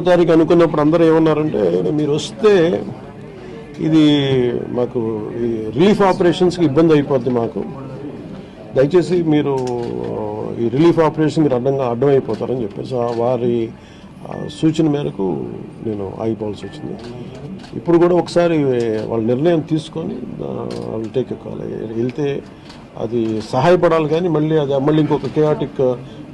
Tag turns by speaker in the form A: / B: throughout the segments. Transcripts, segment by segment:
A: తారీఖు అనుకున్నప్పుడు అందరూ ఏమన్నారంటే మీరు వస్తే ఇది మాకు ఈ రిలీఫ్ ఆపరేషన్స్కి ఇబ్బంది అయిపోద్ది మాకు. దయచేసి మీరు ఈ రిలీఫ్ ఆపరేషన్ మీరు అడ్డంగా అడ్డం అయిపోతారని చెప్పేసి ఆ వారి సూచన మేరకు నేను ఆగిపోవాల్సి వచ్చింది. ఇప్పుడు కూడా ఒకసారి వాళ్ళ నిర్ణయం తీసుకొని వాళ్ళు టేక్ కాల్ వెళ్తే అది సహాయపడాలి కానీ మళ్ళీ అది మళ్ళీ ఇంకొక కేయాటిక్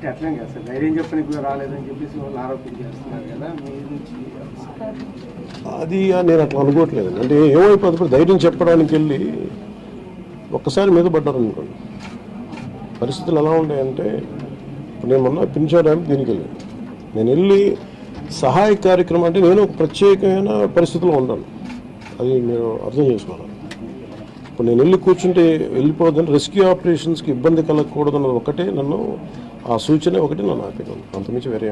B: అంటే అట్లేం కదా సార్ ధైర్యం చెప్పని కూడా రాలేదని చెప్పేసి వాళ్ళు ఆరోపణ చేస్తున్నారు కదా మీ నుంచి
A: అది నేను అట్లా అనుకోవట్లేదు. అంటే ఏమైపోతుంది ఇప్పుడు ధైర్యం చెప్పడానికి వెళ్ళి ఒక్కసారి మీద పడ్డారనుకోండి. పరిస్థితులు ఎలా ఉన్నాయంటే ఇప్పుడు నేను మొన్న పింఛా దీనికి వెళ్ళాను. నేను వెళ్ళి సహాయ కార్యక్రమం అంటే నేను ఒక ప్రత్యేకమైన పరిస్థితిలో ఉన్నాను. అది మీరు అర్థం చేసుకోవాలి. ఇప్పుడు నేను వెళ్ళి కూర్చుంటే వెళ్ళిపోదని రెస్క్యూ ఆపరేషన్స్కి ఇబ్బంది కలగకూడదన్నది ఒకటే నన్ను ఆ సూచన ఒకటి నన్ను ఆపేయడం అంతమించి వేరే